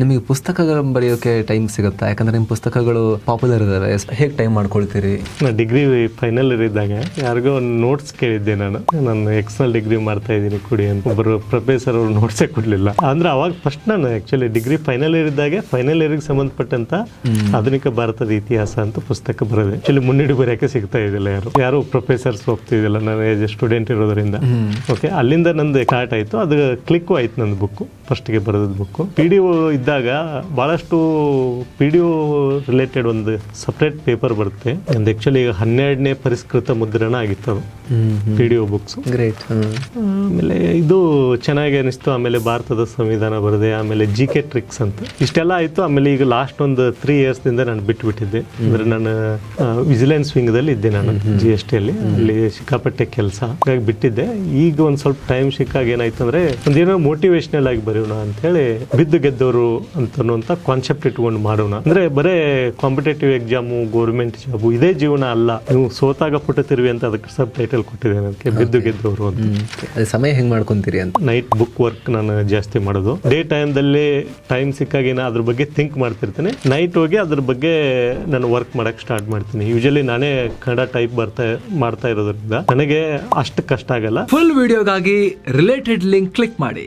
ನಿಮಗೆ ಪುಸ್ತಕಗಳು ಬರೆಯೋಕೆ ಟೈಮ್ ಸಿಗುತ್ತಾ? ಯಾಕಂದ್ರೆ ನಿಮ್ಮ ಪುಸ್ತಕಗಳು ಪಾಪ್ಯುಲರ್ ಇದಾವೆ. ಹೇಗೆ ಟೈಮ್ ಮಾಡ್ಕೊಳ್ತೀರಿ? ನಾನು ಡಿಗ್ರಿ ಫೈನಲ್ ಇದ್ದಾಗ ಯಾರಿಗೋ ಒಂದು ನೋಟ್ಸ್ ಕೇಳಿದ್ದೆ ನಾನು. ನಾನು ಎಕ್ಸ್ನಲ್ ಡಿಗ್ರಿ ಮಾಡ್ತಾ ಇದ್ದೀನಿ ಕುಡಿ ಅಂತ. ಒಬ್ಬರು ಪ್ರೊಫೆಸರ್ ಅವರು ನೋಟ್ಸೇ ಕೊಡ್ಲಿಲ್ಲ. ಅಂದ್ರೆ ಅವಾಗ ಫಸ್ಟ್ ನಾನು ಆ್ಯಕ್ಚುಲಿ ಡಿಗ್ರಿ ಫೈನಲ್ ಇಯರ್ ಇದ್ದಾಗ ಫೈನಲ್ ಇಯರ್ಗೆ ಸಂಬಂಧಪಟ್ಟಂತ ಆಧುನಿಕ ಭಾರತದ ಇತಿಹಾಸ ಅಂತ ಪುಸ್ತಕ ಬರೋದೆ. ಆಕ್ಚುಲಿ ಮುನ್ನಡಿ ಬರೆಯಕ್ಕೆ ಸಿಗ್ತಾ ಇದ್ದಿಲ್ಲ ಯಾರು. ಯಾರು ಪ್ರೊಫೆಸರ್ಸ್ ಹೋಗ್ತಿದ್ದಿಲ್ಲ. ನಾನು ಎ ಸ್ಟೂಡೆಂಟ್ ಇರೋದ್ರಿಂದ. ಓಕೆ ಅಲ್ಲಿಂದ ನಂದು ಸ್ಟಾರ್ಟ್ ಆಯ್ತು. ಅದು ಕ್ಲಿಕ್ ಆಯ್ತು ನಂದು ಬುಕ್ ಫಸ್ಟ್ಗೆ ಬರೆದ ಬುಕ್ಕು. ಪಿ ಡಿ ಒ ಇದ್ದಾಗ ಭಾಳಷ್ಟು ಪಿ ಡಿ ಒ ರಿಲೇಟೆಡ್ ಒಂದು ಸಪ್ರೇಟ್ ಪೇಪರ್ ಬರುತ್ತೆ. ಒಂದು ಆ್ಯಕ್ಚುಲಿ ಈಗ ಹನ್ನೆರಡನೇ ಪರಿಷ್ಕೃತ ಮುದ್ರಣ ಆಗಿತ್ತು ಅದು. P D O books great ಆಮೇಲೆ ಇದು ಚೆನ್ನಾಗಿ ಅನಿಸ್ತು. ಆಮೇಲೆ ಭಾರತದ ಸಂವಿಧಾನ ಬರದೆ ಆಮೇಲೆ ಜಿ ಕೆ ಟ್ರಿಕ್ಸ್ ಅಂತ. ಇಷ್ಟೆಲ್ಲ ಆಯ್ತು. ಆಮೇಲೆ ಈಗ ಲಾಸ್ಟ್ ಒಂದು ತ್ರೀ ಇಯರ್ಸ್ನಿಂದ ನಾನು ಬಿಟ್ಬಿಟ್ಟಿದ್ದೆ. ಅಂದ್ರೆ ನಾನು ವಿಜಿಲೆನ್ಸ್ ವಿಂಗ್ದಲ್ಲಿ ಇದ್ದೆ ನಾನು ಜಿ ಎಸ್ ಟಿಯಲ್ಲಿ ಅಲ್ಲಿ. ಅಲ್ಲಿ ಸಿಕ್ಕಾಪಟ್ಟೆ ಕೆಲಸ. ಹಾಗಾಗಿ ಬಿಟ್ಟಿದ್ದೆ. ಈಗ ಒಂದು ಸ್ವಲ್ಪ ಟೈಮ್ ಸಿಕ್ಕಾಗ ಏನಾಯ್ತು ಅಂದ್ರೆ ಒಂದೇನೋ ಮೋಟಿವೇಶನಲ್ ಆಗಿ ಬರೆಯೋಣ ಅಂತ ಹೇಳಿ ಬಿದ್ದು ಗೆದ್ದವರು ಅಂತನ್ನುವಂತ ಕಾನ್ಸೆಪ್ಟ್ ಇಟ್ಕೊಂಡು ಮಾಡೋಣ. ಅಂದ್ರೆ ಬರೇ ಕಾಂಪಿಟೇಟಿವ್ ಎಕ್ಸಾಮು ಗೌರ್ಮೆಂಟ್ ಜಾಬು ಇದೇ ಜೀವನ ಅಲ್ಲ. ನೀವು ಸೋತಾಗ ಪುಟತಿರುವಿ ಅಂತ ಅದಕ್ಕೆ ಸಬ್ ಟೈಟಲ್ ಕೊಟ್ಟಿದ್ದೇನೆ ಅದಕ್ಕೆ ಬಿದ್ದು ಗೆದ್ದವರು ಅಂತ. ಅದೇ ಸಮಯ ಹೆಂಗೆ ಮಾಡ್ಕೊಂತೀರಿ ಅಂತ? ನೈಟ್ ಬುಕ್ ವರ್ಕ್ ನಾನು ಜಾಸ್ತಿ ಮಾಡೋದು. ಡೇ ಟೈಮ್ದಲ್ಲಿ ಟೈಮ್ ಸಿಕ್ಕಾಗ ಏನೋ ಅದ್ರ ಬಗ್ಗೆ ಥಿಂಕ್ ಮಾಡ್ತಿರ್ತೀನಿ. ನೈಟ್ ಹೋಗಿ ಅದ್ರ ಬಗ್ಗೆ ನಾನು ವರ್ಕ್ ಮಾಡಕ್ ಸ್ಟಾರ್ಟ್ ಮಾಡ್ತೀನಿ. ಯೂಶಲಿ ನಾನೇ ಕನ್ನಡ ಟೈಪ್ ಬರ್ತಾ ಮಾಡ್ತಾ ಇರೋದ್ರಿಂದ ನನಗೆ ಅಷ್ಟು ಕಷ್ಟ ಆಗಲ್ಲ. ಫುಲ್ ವಿಡಿಯೋಗಾಗಿ ರಿಲೇಟೆಡ್ ಲಿಂಕ್ ಕ್ಲಿಕ್ ಮಾಡಿ.